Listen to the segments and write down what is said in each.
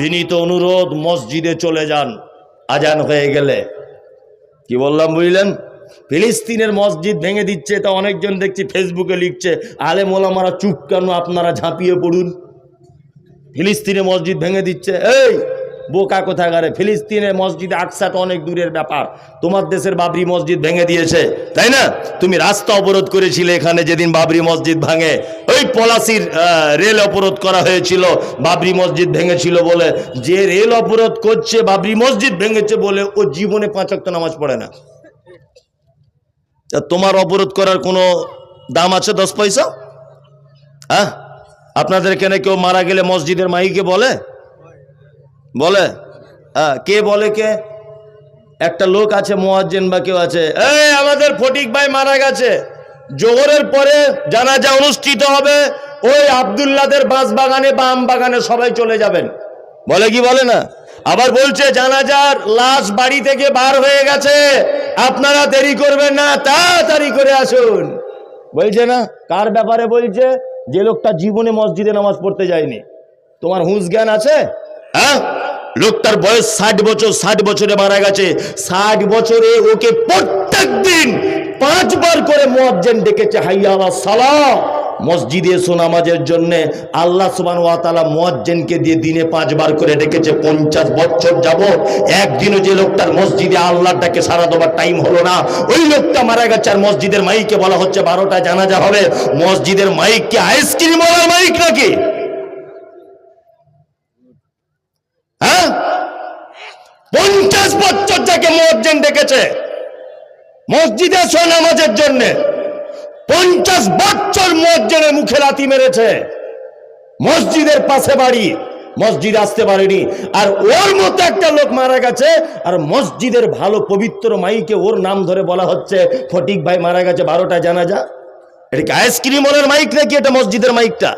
বিনীত অনুরোধ, মসজিদে চলে যান। আজান হয়ে গেলে। কি বললাম, বুঝলেন? ফিলিস্তিনের মসজিদ ভেঙে দিচ্ছে, তা অনেকজন দেখছি ফেসবুকে লিখছে। আলে মোলামারা চুপ কেন আপনারা ঝাঁপিয়ে পড়ুন? ফিলিস্তিনে মসজিদ ভেঙে দিচ্ছে। এই বোকা কোথাকারে? ফিলিস্তিনের মসজিদে আকসাটা অনেক দূরের ব্যাপার। তোমার দেশের বাবরি মসজিদ ভেঙে দিয়েছে, তাই না? তুমি রাস্তা অবরোধ করেছিলে এখানে যেদিন বাবরি মসজিদ ভাঙে। ওই পলাশির রেল অবরোধ করা হয়েছিল, বাবরি মসজিদ ভেঙেছিল বলে। যে রেল অবরোধ করছে, বাবরি মসজিদ ভেঙেছে বলে ও জীবনে পাঁচক্ত নামাজ পড়ে না। তোমার অবরোধ করার কোনো দাম আছে দশ পয়সা? হ্যাঁ? আপনাদের এখানে কেউ মারা গেলে মসজিদের মাইকে বলে? বলে? হ্যাঁ কে বলে কে? একটা লোক আছে, মোয়াজ্জেন বা কেউ আছে। এই, আমাদের ফটিক ভাই মারা গেছে। জোহরের পরে জানাজা অনুষ্ঠিত হবে, ওই আবদুল্লাদের বাঁশ বাগানে বা আম বাগানে সবাই চলে যাবেন। বলে কি বলে না? আবার বলছে, জানাজার লাশ বাড়ি থেকে বার হয়ে গেছে। আপনারা দেরি করবেন না, তাড়াতাড়ি করে আসুন। বলছে না, কার ব্যাপারে বলছে? যে লোকটা জীবনে মসজিদে নামাজ পড়তে যায়নি। তোমার হুঁশ জ্ঞান আছে? হ্যাঁ? লোকটার বয়স ষাট বছর, ষাট বছরে মারা গেছে। ষাট বছরে ওকে প্রত্যেক দিন পাঁচবার করে মুয়াজ্জিন ডেকেছে, হাইয়া সালাহ মসজিদে এসো নামাজের জন্য। আল্লাহ সুবান ওয়াতালা মুয়াজ্জিনকে দিয়ে দিনে পাঁচবার করে ডেকেছে, পঞ্চাশ বছর যাব একদিনও যে লোকটার মসজিদে আল্লাহর ডাকে সারা দেবার টাইম হলো না। ওই লোকটা মারা গেছে আর মসজিদের মাইকে বলা হচ্ছে বারোটা জানাজা হবে। মসজিদের মাইক কি আইসক্রিম ওয়ালার মাইক নাকি? হ্যাঁ? পঞ্চাশ বছর যাকে মুয়াজ্জিন ডেকেছে। মসজিদে এসো নামাজের জন্য। পঞ্চাশ বছর মসজিদের মুখে লাথি মেরেছে। মসজিদের পাশে বাড়ি। মসজিদ আসতে পারেনি। আর ওর মতো একটা লোক মারা গেছে, আর মসজিদের ভালো পবিত্র মাইকে ওর নাম ধরে বলা হচ্ছে, ফটিক ভাই মারা গেছে বারোটা জানাজা। এটা কি আইসক্রিম ওনার মাইক নাকি? এটা মসজিদের মাইকটা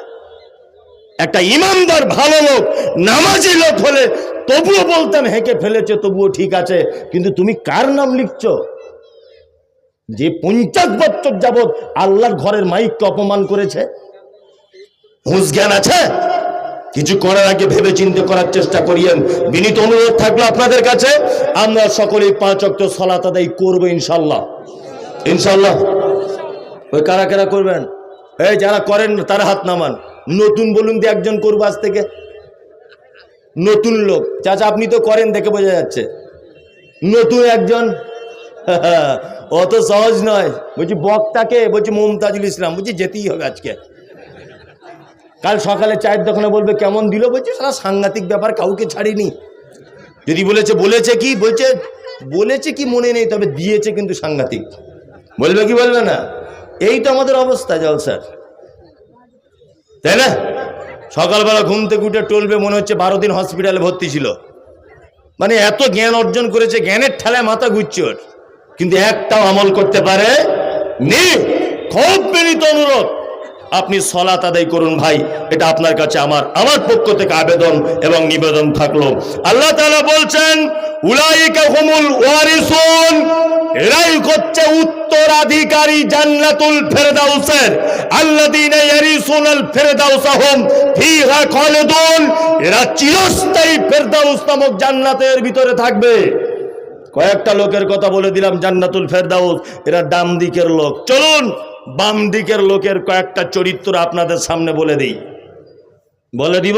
একটা ইমানদার ভালো লোক, নামাজি লোক হলে তবুও বলতাম হেঁকে ফেলেছে, তবুও ঠিক আছে। কিন্তু তুমি কার নাম লিখছ? যে পঞ্চাশ বছর যাবৎ আল্লাহর ঘরের মাইককে অপমান করেছে? হুঁশ জ্ঞান আছে? কিছু করার আগে ভেবে চিন্তে করার চেষ্টা করিয়েন। বিনীত অনুরোধ থাকল আপনাদের কাছে। আমরা সকলেই পাঁচ অক্ট সলাত আদায় করব ইনশাল্লাহ ইনশাল্লাহ ওই কারা কারা করবেন? এই যারা করেন, তারা হাত নামান। নতুন বলুন দিয়ে একজন করব আজ থেকে। নতুন লোক। চাচা, আপনি তো করেন, দেখে বোঝা যাচ্ছে। নতুন একজন? অত সহজ নয়। বলছি, বক্তাকে? বলছি, মমতাজুল ইসলাম। বলছি, যেতেই হবে আজকে। কাল সকালে চায়ের দোকানে বলবে, কেমন দিল? বলছে, সারা সাংঘাতিক ব্যাপার, কাউকে ছাড়িনি। যদি বলেছে বলেছে কি? বলছে, বলেছে কি, মনে নেই, তবে দিয়েছে কিন্তু সাংঘাতিক। বলবে কি বলবে না? এই তো আমাদের অবস্থা জলসার তাই না? সকালবেলা ঘুম থেকে উঠে টলবে, মনে হচ্ছে বারো দিন হসপিটালে ভর্তি ছিল। মানে এত জ্ঞান অর্জন করেছে, জ্ঞানের ঠেলায় মাথা ঘুরছে কিন্তু একটাও আমল করতে পারে নি খুব বিনীত অনুরোধ। আপনি সলাত আদায় করুন ভাই, এটা আপনার কাছে আমার আমার পক্ষ থেকে আবেদন এবং নিবেদন থাকল। আল্লাহ তালা বলছেন উত্তরাধিকারী জান্নাতুল ফেরদাউসের। এরা চিরস্থায়ী ফেরদাউস নামক জান্নাতের ভিতরে থাকবে। কয়েকটা লোকের কথা বলে দিলাম, জান্নাতুল ফেরদাউস, এরা ডাম দিকের লোক। চলুন বাম দিকের লোকের কয়েকটা চরিত্র আপনাদের সামনে বলে দিই। বলে দিব?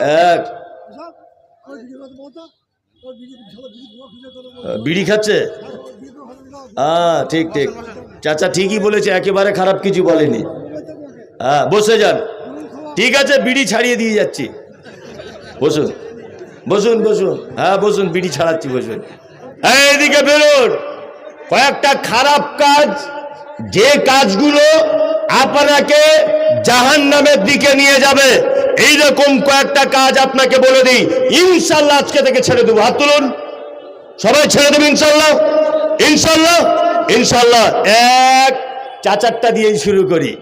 এক। বিড়ি খাচ্ছে? হ্যাঁ ঠিক ঠিক। চাচা ঠিকই বলেছে একেবারে খারাপ কিছু বলেনি। হ্যাঁ বসে যান। ঠিক আছে বিড়ি ছাড়িয়ে দিয়ে যাচ্ছি। বসুন। বসুন বসুন। হ্যাঁ বসুন বিড়ি ছাড়াচ্ছি বসুন। এই, এইদিকে বেরোন। কয়েকটা খারাপ কাজ যে কাজগুলো আপনাকে জাহান নামের দিকে নিয়ে যাবে, এইরকম কয়েকটা কাজ আপনাকে বলে দিই। ইনশাল্লাহ আজকে থেকে ছেড়ে দেবো। হাত তুলুন। সবাই ছেড়ে দেবো ইনশাল্লাহ? ইনশাল্লাহ? ইনশাল্লাহ। এক, চাচারটা দিয়েই শুরু করি।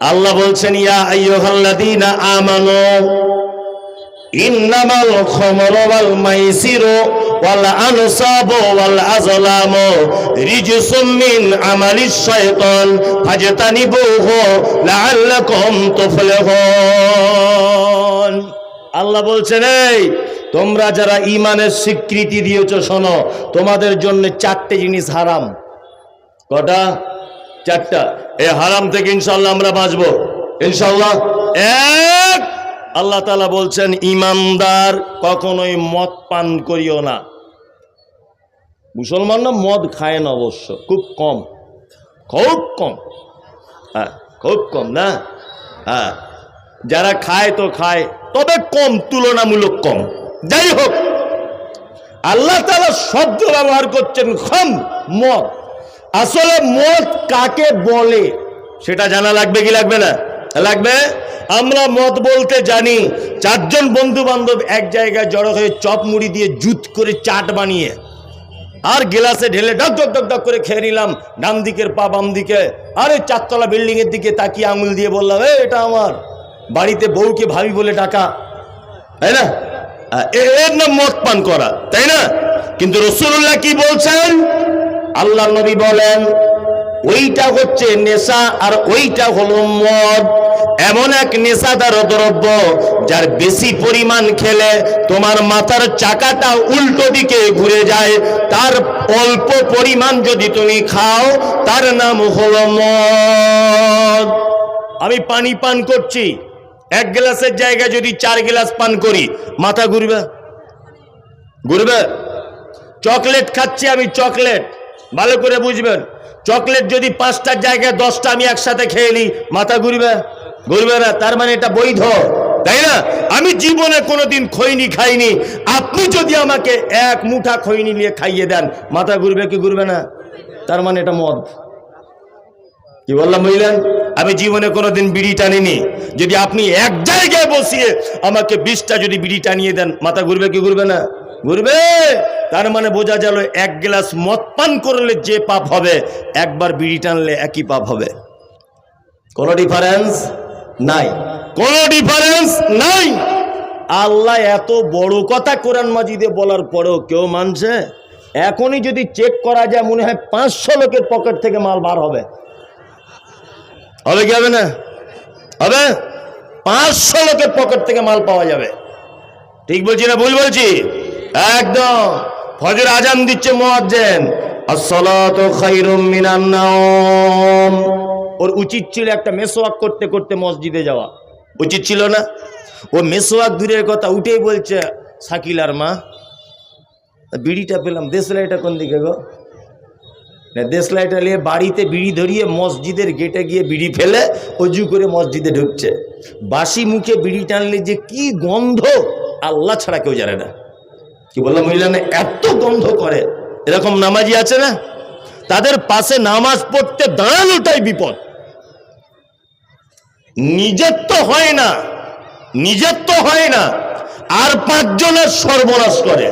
আল্লাহ বলছেন, ইয়া আইয়ুহাল্লাযীনা আমানু। ইন্নামাল খামরু ওয়াল মাইসিরু ওয়াল আনসাবু ওয়াল আজলামু রিজসুম মিন আমালিশ শাইতান ফাজতানিবুহু লাআল্লাকুম তুফলিহুন। আল্লাহ বলছেন, এই, তোমরা যারা ইমানের স্বীকৃতি দিয়েছ, শোনো, তোমাদের জন্য চারটে জিনিস হারাম। কটা? চারটা। এই হারাম থেকে ইনশাল্লাহ আমরা বাঁচবো। ইনশাল্লাহ এক আল্লাহ তালা বলছেন, ইমানদার কখনোই মদ পান করিও না। মুসলমানরা মদ খায় না অবশ্য, খুব কম। খুব কম। হ্যাঁ খুব কম না? হ্যাঁ। যারা খায় তো খায়, তবে কম, তুলনামূলক কম। যাই হোক, আল্লাহ তালা শব্দ ব্যবহার করছেন, খম, মদ। আসলে মদ কাকে বলে, সেটা জানা লাগবে কি লাগবে না? লাগবে? আমরা মদ বলতে জানি, চারজন বন্ধু বান্ধব এক জায়গায় জড়ো হয়ে চপ মুড়ি দিয়ে জুত করে চাট বানিয়ে, আর গেলাসে ঢেলে ডক ডক ডক ডক করে খেয়ে নিলাম ডান দিকের পা বাম দিকে। আরে চারতলা বিল্ডিং এর দিকে তাকিয়ে আঙুল দিয়ে বললাম এ এটা আমার। বাড়িতে বউকে ভাবি বলে টাকা তাই না? এর নাম মদ পান করা, তাই না? কিন্তু রসুল্লাহ কি বলছেন? আল্লাহ নবী বলেন, ওইটা হচ্ছে নেশা আর ওইটা হলো মদ। এমন এক নেশাদার দ্রব্য যার বেশি পরিমাণ খেলে তোমার মাথার চাকাটা উল্টো দিকে ঘুরে যায়। তার অল্প পরিমাণ যদি তুমি খাও, তার নাম হলো মদ। আমি পানি পান করছি। এক গ্লাসের জায়গায় যদি চার গ্লাস পান করি, মাথা ঘুরবে? ঘুরবে? চকলেট খাচ্ছি আমি, চকলেট। ভালো করে বুঝবেন। চকলেট যদি পাঁচটার জায়গায় দশটা আমি একসাথে খেয়ে নিই, মাথা ঘুরবে? ঘুরবে না তার মানে এটা বৈধ, তাই না? আমি জীবনে কোনোদিন খৈনি খাইনি। আপনি যদি আমাকে এক মুঠা খৈনি নিয়ে খাইয়ে দেন, মাথা ঘুরবে কি ঘুরবে না? তার মানে এটা মদ। কি বললাম বুঝলেন? আমি জীবনে কোনোদিন বিড়ি টানিনি। যদি আপনি এক জায়গায় বসিয়ে আমাকে বিষটা যদি বিড়ি টানিয়ে দেন, মাথা ঘুরবে কি ঘুরবে না? ঘুরবে। তার মানে বোঝা গেল, এক গ্লাস মদ পান করলে যে পাপ হবে, একবার বিড়ি টানলে একই পাপ হবে। কোনো ডিফারেন্স নাই। কোনো ডিফারেন্স নাই। আল্লাহ এত বড় কথা কোরআন মাজিদে বলার পরেও কেউ মানছে? এখনই যদি চেক করা যায়, মনে হয় পাঁচশো লোকের পকেট থেকে মাল বার হবে। হবে কি হবে না? হবে? পাঁচশো লোকের পকেট থেকে মাল পাওয়া যাবে। ঠিক বলছি না ভুল বলছি? একদম। ফজর আজান দিচ্ছে মোয়াজ্জেন। আসসালাতু খায়রুম মিনান নাওম। ওর উচিত ছিল একটা মেসোয়াক করতে করতে মসজিদে যাওয়া। উচিত ছিল না? ও মেসোয়াক দূরের কথা উঠেই বলছে শাকিলার মা বিড়িটা পেলাম দেশলাইটা কোন দিকে গো? না দেশলাইটা নিয়ে বাড়িতে বিড়ি ধরিয়ে মসজিদের গেটে গিয়ে বিড়ি ফেলে অজু করে মসজিদে ঢুকছে। বাসি মুখে বিড়ি টানলে যে কি গন্ধ আল্লাহ ছাড়া কেউ জানে না। কি বললাম মহিলা না? এত গন্ধ করে। এরকম নামাজি আছে না? তাদের পাশে নামাজ পড়তে দাঁড়ানোটাই বিপদ। নিজের তো হয় না নিজের তো হয় না, আর পাঁচজনের সর্বনাশ করে।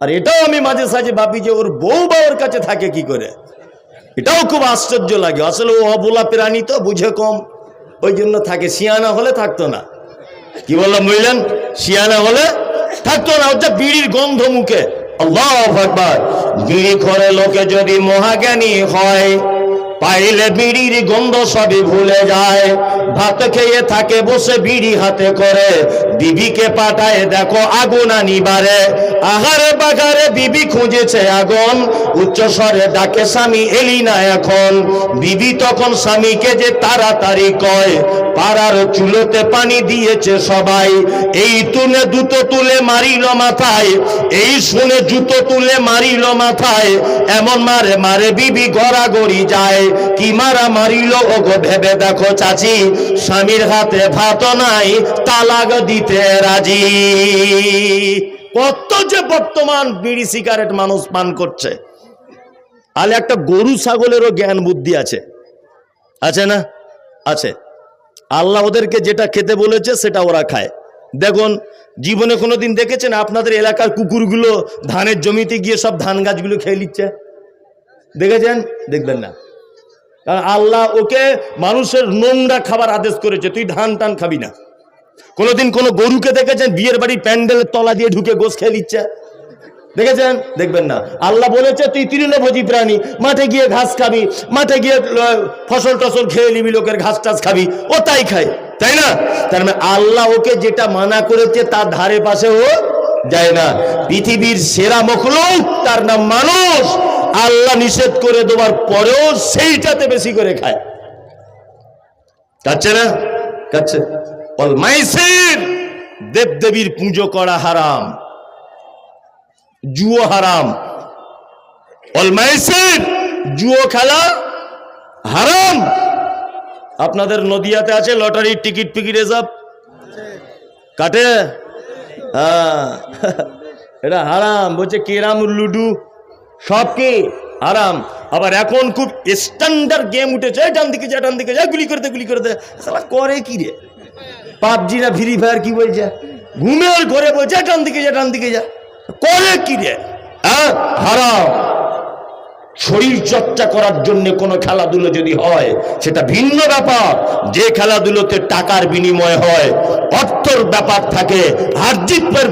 আর এটাও আমি মাঝে সাঝে ভাবি যে ওর বউ বা ওর কাছে থাকে কি করে? এটাও খুব আশ্চর্য লাগে। আসলে ও অবলা প্রাণী তো, বুঝে কম। ওই জন্য থাকে। শিয়ানা হলে থাকতো না। কি বললাম বুঝলেন? শিয়ানা হলে থাকতো না। ওটা বিড়ির গন্ধ মুখে। বিড়ি করে লোকে যদি মহাজ্ঞানী হয় পাইলে বিড়ির গন্ধ সবই ভুলে যায়। ভাত খেয়ে থাকে, বসে বিড়ি হাতে করে। বিবিকে পাঠায়, দেখো আগুন আনিবারে আহারে বাগারে বিবি খুঁজেছে আগুন। উচ্চ স্বরে ডাকে, স্বামী এলি না এখন? বিবি তখন স্বামীকে যে তাড়াতাড়ি কয় পাড়ার চুলোতে পানি দিয়েছে সবাই। এই তুলে দুটো তুলে মারিল মাথায়, এই শুনে জুতো তুলে মারিল মাথায়। এমন মারে মারে বিবি গড়াগড়ি যায়, কি মারা মারিল ও গো ভেবে দেখো চাচি। স্বামীর হাতে ভাত নাই, তালাক দিতে রাজি। কত যে বর্তমান বিড়ি সিগারেট মানুষ পান করছে। আর একটা গরু ছাগলেরও জ্ঞান বুদ্ধি আছে। আছে না? আছে। আল্লাহ ওদেরকে যেটা খেতে বলেছে সেটা ওরা খায়। দেখুন, জীবনে কোনোদিন দেখেছেন আপনাদের এলাকার কুকুরগুলো ধানের জমিতে গিয়ে সব ধান গাছগুলো খেয়ে নিচ্ছে? দেখেছেন? দেখবেন না। কারণ আল্লাহ ওকে মানুষের নোংরা খাবার আদেশ করেছে, তুই ধান টান খাবি না। কোনোদিন কোনো গরুকে দেখেছেন? বিয়ের বাড়ি প্যান্ডেলের তলা দিয়ে ঢুকে গোস খেয়ে নিচ্ছে? দেখেছেন? দেখবেন না। আল্লাহ বলেছে, তুই তৃণভোজী প্রাণী, মাঠে গিয়ে ঘাস খাবি, মাঠে গিয়ে ফসল টসল খেয়ে নিবি, লোকের ঘাস টাস খাবি, ও তাই খায়। তাই না? তার মানে আল্লাহ ওকে যেটা মানা করেছে, তার ধারে পাশে ও যায় না। পৃথিবীর সেরা মখলুক, তার নাম মানুষ। আল্লাহ নিষেধ করে দেওয়ার পরেও সেইটাতে বেশি করে খায়। কাচ্ছে না? কাচ্ছে দেবদেবীর পুজো করা হারাম। জুয়ো হারাম। অল মাইসির, জুয়ো খেলা হারাম। আপনাদের নদিয়াতে আছে লটারির টিকিট ফিকিট এসব? কাটে? হ্যাঁ। এটা হারাম। বলছে কেরাম, লুডু, সব কি হারাম। আবার এখন খুব স্ট্যান্ডার্ড গেম উঠেছে। ডান দিকে যা, ডান দিকে যা, গুলি করতে গুলি করতে সালা করে কি রে? পাবজি না ফ্রি ফায়ার কি বলছে? ঘুমের ঘরে বলছে ডান দিকে যা, ডান দিকে যা। করে কি রে? হ্যাঁ? হারাম শরীর চর্চা করার জন্য কোনো খেলাধুলো যদি হয়, সেটা ভিন্ন ব্যাপার। যে খেলাধুলোতে টাকার বিনিময় হয়, অর্থর ব্যাপার থাকে হার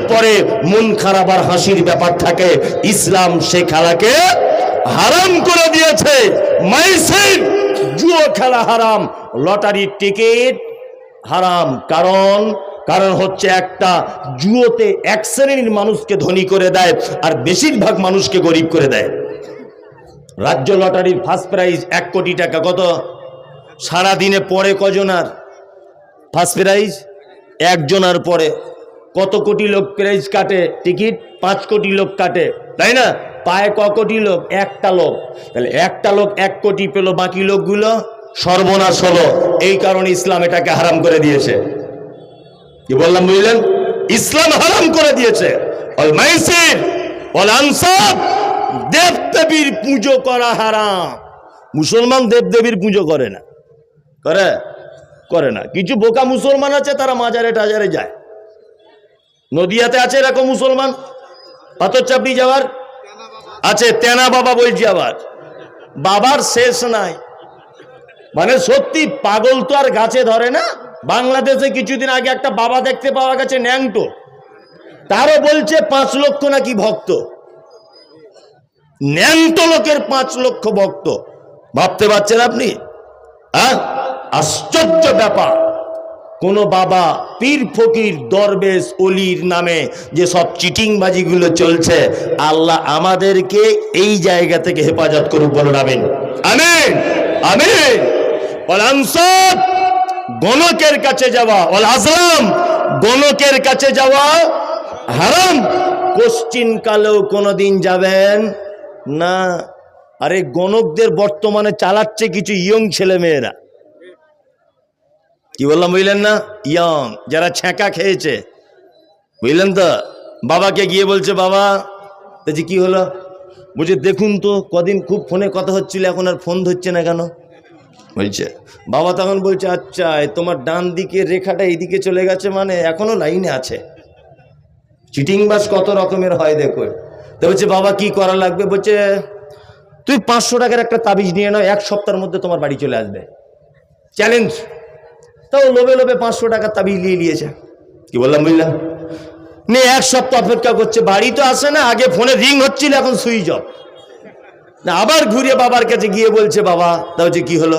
পরে মন খারাপ আর হাসির ব্যাপার থাকে। ইসলাম সে খেলাকে হারাম করে দিয়েছে। মাইসির জুয়ো খেলা হারাম, লটারির টিকিট হারাম। কারণ কারণ হচ্ছে একটা জুয়োতে এক শ্রেণির মানুষকে ধনী করে দেয় আর বেশিরভাগ মানুষকে গরিব করে দেয়। রাজ্য লটারির ফার্স্ট প্রাইজ এক কোটি টাকা, কত? সারা দিনে পরে কজনার? ফার্স্ট প্রাইজ একজনার পরে কত কোটি লোক প্রাইজ কাটে? টিকিট পাঁচ কোটি লোক কাটে, তাই না? পায় ক কোটি লোক? একটা লোক। তাহলে একটা লোক এক কোটি পেল, বাকি লোকগুলো সর্বনাশ হলো। এই কারণে ইসলাম এটাকে হারাম করে দিয়েছে। কি বললাম বুঝলেন? ইসলাম হারাম করে দিয়েছে। অল মাইসির, অল আনসাব দেবদেবীর পুজো করা হারাম। মুসলমান দেবদেবীর পুজো করে না। করে? করে না। কিছু বোকা মুসলমান আছে, তারা মাজারে টাজারে যায়। নদিয়াতে আছে এরকম মুসলমান? পাথর চাপড়ি যাওয়ার? আছে, তেনা বাবা বলছি আবার। বাবার শেষ নাই। মানে সত্যি পাগল তো আর গাছে ধরে না? বাংলাদেশে কিছুদিন আগে একটা বাবা দেখতে পাওয়া গেছে ন্যাংটো। তারও বলছে পাঁচ লক্ষ নাকি ভক্ত। ন্যাংটো লোকের পাঁচ লক্ষ ভক্ত। ভাবতে পারছেন আপনি? হ্যাঁ? আশ্চর্য ব্যাপার। কোন বাবা পীর ফকির দরবেশ অলির নামে যে সব চিটিংবাজিগুলো চলছে, আল্লাহ আমাদেরকে এই জায়গা থেকে হেফাজত করুক বলুন, আমিন। আমিন! আমিন! গণকের কাছে যাওয়া ওল আসলাম গণকের কাছে যাওয়া হারাম। কোশ্চিন কালেও কোনোদিন যাবেন না। আরে গণকদের বর্তমানে চালাচ্ছে কিছু ইয়ং ছেলে মেয়েরা কি বললাম, বুঝলেন না? ইয়ং, যারা ছ্যাঁকা খেয়েছে। বুঝলেন তো? বাবাকে গিয়ে বলছে, বাবা, বলছি, কি হলো? বলছে, দেখুন তো, কদিন খুব ফোনে কথা হচ্ছিল, এখন আর ফোন ধরছে না কেন? বলছে। বাবা তখন বলছে আচ্ছা তোমার ডান দিকের রেখাটা এইদিকে চলে গেছে মানে এখনও লাইনে আছে। চিটিং বাস কত রকমের হয় দেখো। তো বলছে, বাবা, কি করা লাগবে? বলছে, তুই পাঁচশো টাকার একটা তাবিজ নিয়ে নাও, এক সপ্তাহের মধ্যে তোমার বাড়ি চলে আসবে। চ্যালেঞ্জ। তাও লোভে লোভে পাঁচশো টাকার তাবিজ নিয়ে নিয়েছে। কি বললাম, বুঝলাম? নিয়ে এক সপ্তাহ অপেক্ষা করছে, বাড়ি তো আসে না, আগে ফোনে রিং হচ্ছিল, এখন সুইচ অফ। না, আবার ঘুরে বাবার কাছে গিয়ে বলছে, বাবা, তা হচ্ছে কি হলো?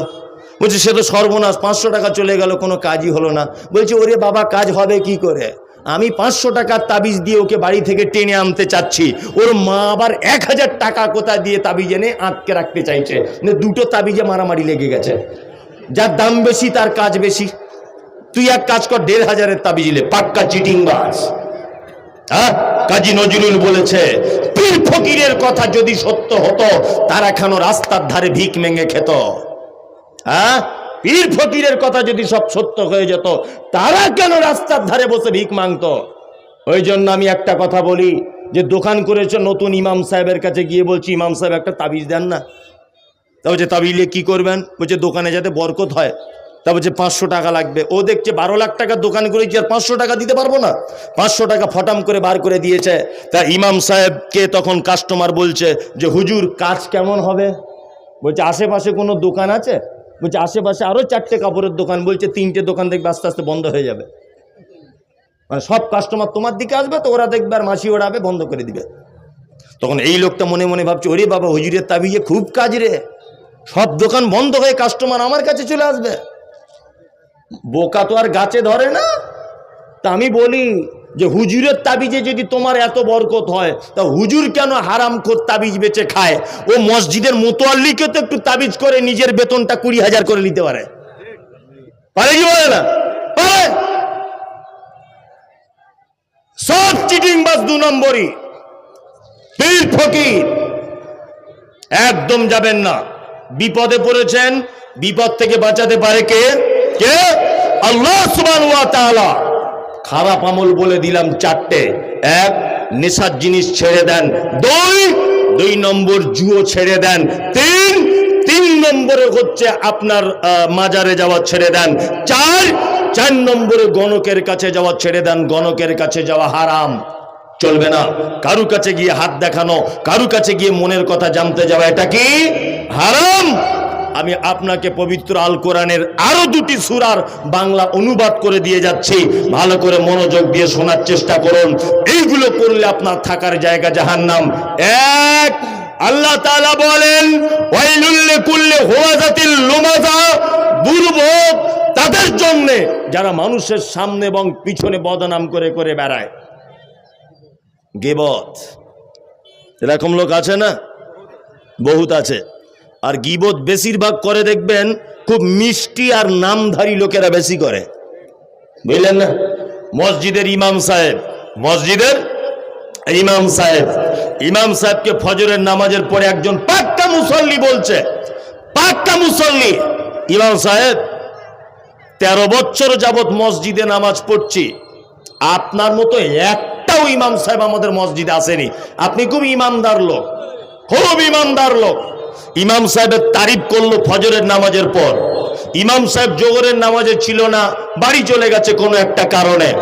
বলছে, সে তো সর্বনাশ, পাঁচশো টাকা চলে গেল, কোনো কাজই হলো না। বলছে, ওরে বাবা, কাজ হবে কি করে? আমি পাঁচশো টাকার তাবিজ দিয়ে ওকে বাড়ি থেকে টেনে আনতে চাচ্ছি। ওর মা আবার এক হাজার টাকা কোথায় দিয়ে তাবিজ এনে আটকে রাখতে চাইছে? মানে দুটো তাবিজে মারামারি লেগে গেছে। যার দাম বেশি, তার কাজ বেশি। তুই এক কাজ কর, দেড় হাজারের তাবিজ লে পাক্কা চিটিং বাস হ্যাঁ? কাজী নজরুল বলেছে, পীর ফকিরের কথা যদি সত্য হতো তারা খানো রাস্তার ধারে ভিক মেঙে খেত। হ্যাঁ? পীর ফকিরের কথা যদি সব সত্য হয়ে যেত, তারা কেন রাস্তার ধারে বসে ভিক মাংতো? ওই জন্য আমি একটা কথা বলি, যে দোকান করেছে নতুন ইমাম সাহেবের কাছে গিয়ে বলছি, ইমাম সাহেব একটা তাবিজ দেন না। তা বলছে তাবিলে কি করবেন? বলছে, দোকানে যাতে বরকত হয়। তা বলছে, পাঁচশো টাকা লাগবে। ও দেখছে বারো লাখ টাকার দোকান করেছি আর পাঁচশো টাকা দিতে পারব না। পাঁচশো টাকা ফটাম করে বার করে দিয়েছে। তা ইমাম সাহেবকে তখন কাস্টমার বলছে যে, হুজুর, কাজ কেমন হবে? বলছে, আশেপাশে কোনো দোকান আছে? বলছে, আশেপাশে আরও চারটে কাপড়ের দোকান। বলছে, তিনটে দোকান দেখবে আস্তে আস্তে বন্ধ হয়ে যাবে। মানে সব কাস্টমার তোমার দিকে আসবে তো ওরা দেখবে আর মাছি ওড়াবে বন্ধ করে দিবে। তখন এই লোকটা মনে মনে ভাবছে, ওরে বাবা, হুজুরের তাবিয়ে খুব কাজ রে। সব দোকান বন্ধ হয়ে কাস্টমার আমার কাছে চলে আসবে। বোকা তো আর গাছে ধরে না? তা আমি বলি যে হুজুরের তাবিজে যদি তোমার এত বরকত হয়, তা হুজুর কেন হারাম খোর তাবিজ বেচে খায়? ও মসজিদের মোতোয়াল্লিকে তো একটু তাবিজ করে নিজের বেতনটা কুড়ি হাজার করে নিতে পারে। পারে কি বলে না? পারে? সব চিটিং বাস দু নম্বরই। পীর ফকির। একদম যাবেন না। বিপদে পড়েছেন, বিপদ থেকে বাঁচাতে পারে কে? কে? আল্লাহ সুবহান ওয়া তাআলা। খারাপ আমল বলে দিলাম চারটে। এক, নেশার জিনিস ছেড়ে দেন। দুই দুই নম্বর জুয়ো ছেড়ে দেন। তিন তিন নম্বরে হচ্ছে আপনার মাজারে যাওয়া ছেড়ে দেন। চার চার নম্বরে গণকের কাছে যাওয়া ছেড়ে দেন। গণকের কাছে যাওয়া হারাম। চলবে না। কারু কাছে গিয়ে হাত দেখানো কারু কাছে গিয়ে মনের কথা জানতে যাওয়া, এটা কি? হারাম। আমি আপনাকে পবিত্র আল কোরআনের আরও দুটি সুরার বাংলা অনুবাদ করে দিয়ে যাচ্ছি। ভালো করে মনোযোগ দিয়ে শোনার চেষ্টা করুন। এইগুলো করলে আপনার থাকার জায়গা জাহান্নাম। এক, আল্লাহ তাআলা বলেন লুমাজা তাদের জন্য যারা মানুষের সামনে এবং পিছনে বদনাম করে করে বেড়ায়। গেবত। এরকম লোক আছে না? বহুত আছে। আর গিবত বেশিরভাগ করে দেখবেন, খুব মিষ্টি আর নামধারী লোকেরা বেশি করে। বুঝলেন না? মসজিদের ইমাম সাহেব, মসজিদের ইমাম সাহেব। ইমাম সাহেবকে ফজরের নামাজের পরে একজন পাক্কা মুসল্লি বলছে, পাক্কা মুসল্লি। ইমাম সাহেব, তেরো বছর যাবত মসজিদে নামাজ পড়ছি। আপনার মতো একটাও ইমাম সাহেব আমাদের মসজিদে আসেনি। আপনি খুব ইমানদার লোক, খুব ইমানদার লোক। ইমাম সাহেবের তারিফ করল ফজরের নামাজের পর। ইমাম সাহেব জোহরের নামাজে ছিল না, বাড়ি চলে গেছে কোনো একটা কারণে।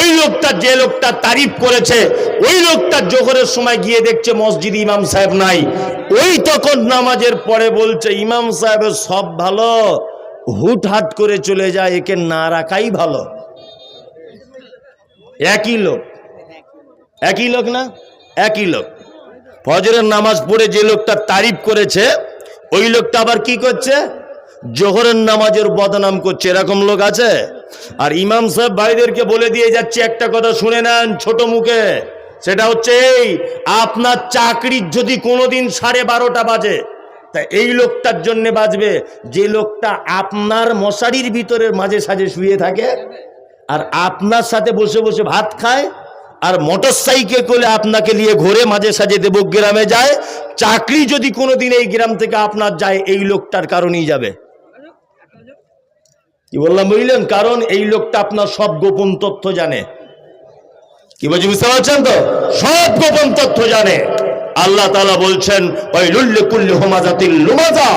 ওই লোকটা, যে লোকটা তারিফ করেছে, ওই লোকটা জোহরের সময় গিয়ে দেখছে মসজিদ ইমাম সাহেব নাই। ওই তখন নামাজের পরে বলছে, ইমাম সাহেবের সব ভালো। হুট হুটহাট করে চলে যায় একে না রাখাই ভালো। একই লোক। একই লোক না? একই লোক। ফজরের নামাজ পড়ে যে লোকটা তারিফ করেছে, ওই লোকটা আবার কি করছে? জোহরের নামাজের বদনাম করছে। এরকম লোক আছে? আর ইমাম সাহেব ভাইদেরকে বলে দিয়ে যাচ্ছে, একটা কথা শুনে নেন ছোট মুখে। সেটা হচ্ছে এই, আপনার চাকরির যদি কোনোদিন সাড়ে বারোটা বাজে, তা এই লোকটার জন্য বাজবে। যে লোকটা আপনার মশারির ভিতরের মাঝে সাজে শুয়ে থাকে আর আপনার সাথে বসে বসে ভাত খায় আর মোটর সাইকেল করে আপনাকে নিয়ে ঘুরে মাঝে সাঝে দেবক গ্রামে যায়। চাকরি যদি কোনোদিন এই গ্রাম থেকে আপনার যায়, এই লোকটার কারণেই যাবে। কি বললাম, বুঝলেন? কারণ এই লোকটা আপনার সব গোপন তথ্য জানে। কি বলছি, বুঝতে পারছেন তো? সব গোপন তথ্য জানে। আল্লাহ তালা বলছেন ওই লুল্লে কুল্লে হোমাজাতিল লুমাজা।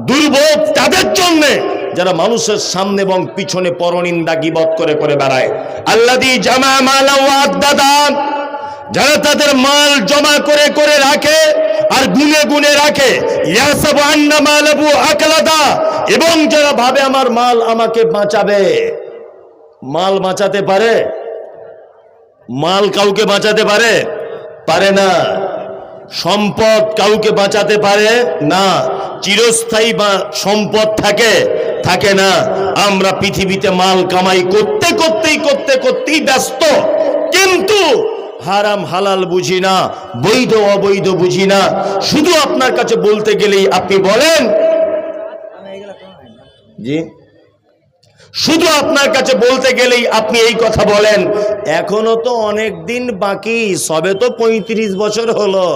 দুর্ভোগ তাদের জন্য। যারা মানুষের সামনে এবং পিছনে পরনিন্দা গিবত করে করে বেড়ায়। আল্লাহ জামা মালা যারা তাদের মাল জমা করে করে রাখে আর গুনে গুনে রাখে এবং যারা ভাবে আমার মাল আমাকে বাঁচাবে, মাল বাঁচাতে পারে? মাল কাউকে বাঁচাতে পারে? পারে না। সম্পদ কাউকে বাঁচাতে পারে? না। চিরস্থায়ী বা সম্পদ থাকে থাকে না। আমরা পৃথিবীতে মাল কামাই করতে করতেই করতে, করতেই ব্যস্ত। কিন্তু হারাম, হালাল বুঝি না, বৈধ, অবৈধ বুঝি না। শুধু আপনার কাছে বলতে গেলেই আপনি বলেন। জি। শুধু আপনার কাছে বলতে গেলেই আপনি এই কথা বলেন। এখনও তো অনেক দিন বাকি, সবে তো পঁয়ত্রিশ বছর হলো।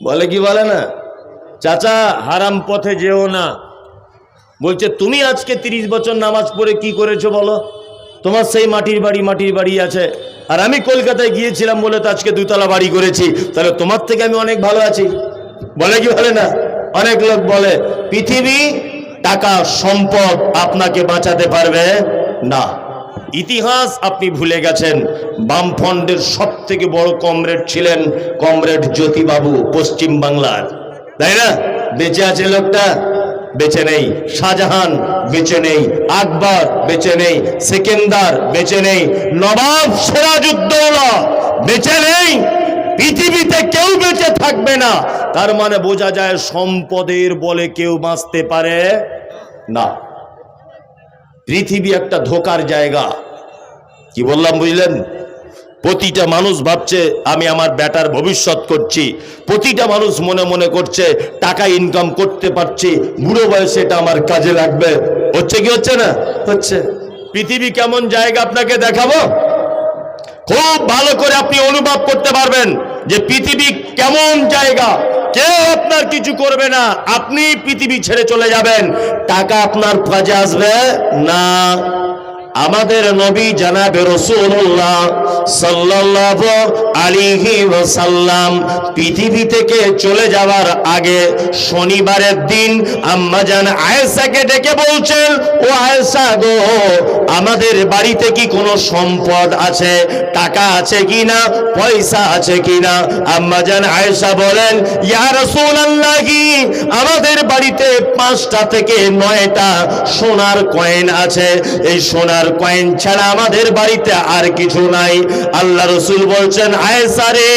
বলে কি বলে না? চাচা, হারাম পথে যেও না। বলছে, তুমি আজকে তিরিশ বছর নামাজ পড়ে কি করেছ বলো? তোমার সেই মাটির বাড়ি মাটির বাড়ি আছে। আর আমি কলকাতায় গিয়েছিলাম বলে তো আজকে দুতলা বাড়ি করেছি। তাহলে তোমার থেকে আমি অনেক ভালো আছি। বলে কি বলে না? অনেক লোক বলে, পৃথিবী টাকা সম্পদ আপনাকে বাঁচাতে পারবে না। ইতিহাস আপনি ভুলে গেছেন। বামফ্রন্টের সব থেকে বড় কমরেড ছিলেন কমরেড জ্যোতিবাবু, পশ্চিম বাংলার। তাই না? বেঁচে আছে লোকটা, বেঁচে নেই। শাহজাহান, বেঁচে নেই। আকবর, বেঁচে নেই। সেকেন্দার, বেঁচে নেই। নবাব সিরাজউদ্দৌলা, বেঁচে নেই। পৃথিবীতে কেউ বেঁচে থাকবে না। তার মানে বোঝা যায় সম্পদের বলে কেউ বাঁচতে পারে না। পৃথিবী একটা ধোকার জায়গা। কি বললাম, বুঝলেন? প্রতিটা মানুষ ভাবছে আমি আমার বেটার ভবিষ্যৎ করছি। প্রতিটা মানুষ মনে মনে করছে টাকা ইনকাম করতে পারছি বুড়ো বয়সে এটা আমার কাজে লাগবে। হচ্ছে কি হচ্ছে না? হচ্ছে। পৃথিবী কেমন জায়গা আপনাকে দেখাবো? খুব ভালো করে আপনি অনুভব করতে পারবেন যে পৃথিবী কেমন জায়গা। কেউ আপনার কিছু করবে না আপনি পৃথিবী ছেড়ে চলে যাবেন। টাকা আপনার কাজে আসবে না। আমাদের নবী জানাবে রসুল্লাহ সাল্লাল্লাহু আলাইহি ওয়াসাল্লাম পৃথিবী থেকে চলে যাওয়ার আগে শনিবারের দিন আম্মাজান আয়েশাকে ডেকে বলছেন, ও আয়েশা গো, আমাদের বাড়িতে কি কোনো সম্পদ আছে, টাকা আছে কিনা, পয়সা আছে কিনা? আম্মাজান আয়েশা বলেন, ইয়া রাসূলুল্লাহি, আমাদের বাড়িতে পাঁচটা থেকে নয়টা সোনার কয়েন আছে, এই সোনার কয়েন ছাড়া আমাদের বাড়িতে আর কিছু নাই। আল্লাহ রসুল বলছেন আয় রে